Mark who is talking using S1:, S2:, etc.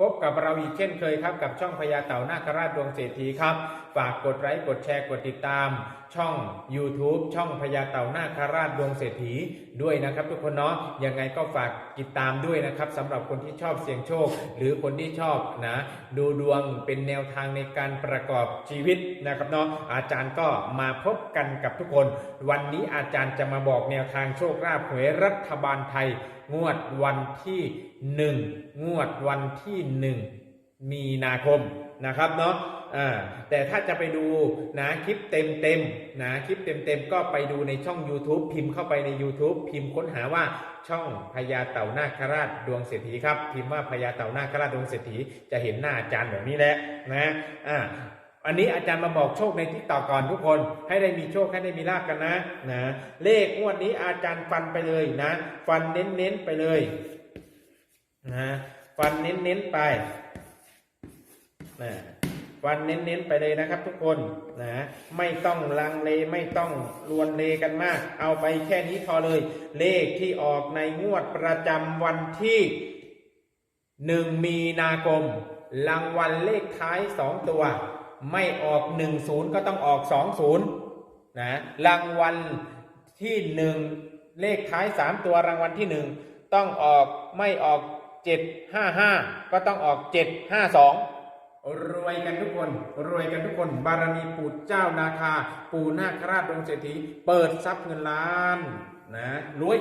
S1: พบกับเราอีกเช่นเคยครับ กับช่องพญาเต่านาคราชดวงเศรษฐีครับ ฝากกดไลค์กดแชร์กดติดตาม ช่อง YouTube ช่องพญาเต่านาคราชดวงเศรษฐีด้วยนะครับ ทุกคนเนาะยังไงก็ฝากติดตามด้วยนะครับสำหรับคนที่ชอบเสี่ยงโชค หรือคนที่ชอบนะดูดวงเป็นแนวทางในการประกอบชีวิตนะครับเนาะอาจารย์ก็มาพบกันกับทุกคน วันนี้อาจารย์จะมาบอกแนวทางโชคลาภหวยรัฐบาลไทย งวดวันที่หนึ่งงวดวันที่หนึ่งมีนาคมนะครับเนาะแต่ถ้าจะไปดูนะคลิปเต็มเต็มๆนะคลิปเต็มเต็มๆก็ไปดูในช่อง YouTube พิมพ์เข้าไปใน YouTube พิมพ์ค้นหาว่าช่องพญาเต่านาคราชดวงเศรษฐีครับ พิมพ์ว่าพญาเต่านาคราชดวงเศรษฐีจะเห็นหน้าอาจารย์แบบนี้แหละนะอ่าอันนี้อาจารย์มาบอกโชคในทิกตอกก่อนทุกคนให้ได้มีโชคให้ได้มีลาบกันนะนะเลขงวดนี้อาจารย์ฟันไปเลยนะ ฟันเน้นๆไปเลยนะ ฟันเน้นๆไปนะฟันเน้นๆไปเลยนะครับ ทุกคนนะไม่ต้องลังเลไม่ต้องลวนเลกันมาก เอาไปแค่นี้พอเลย เลขที่ออกในงวดประจำวันที่หนึ่งมีนาคมรางวัลเลขท้ายสองตัว ไม่ออกหนึ่งศูนย์ก็ต้องออกสองศูนย์นะรางวัลที่หนึ่งเลขท้ายสามตัวรางวัลที่หนึ่งต้องออกไม่ออก เจ็ดห้าห้าก็ต้องออกเจ็ดห้าสองรวยกันทุกคน รวยกันทุกคน บารมีปู่เจ้านาคา ปู่นาคราชดวงเศรษฐี เปิดทรัพย์เงินล้าน นะ รวย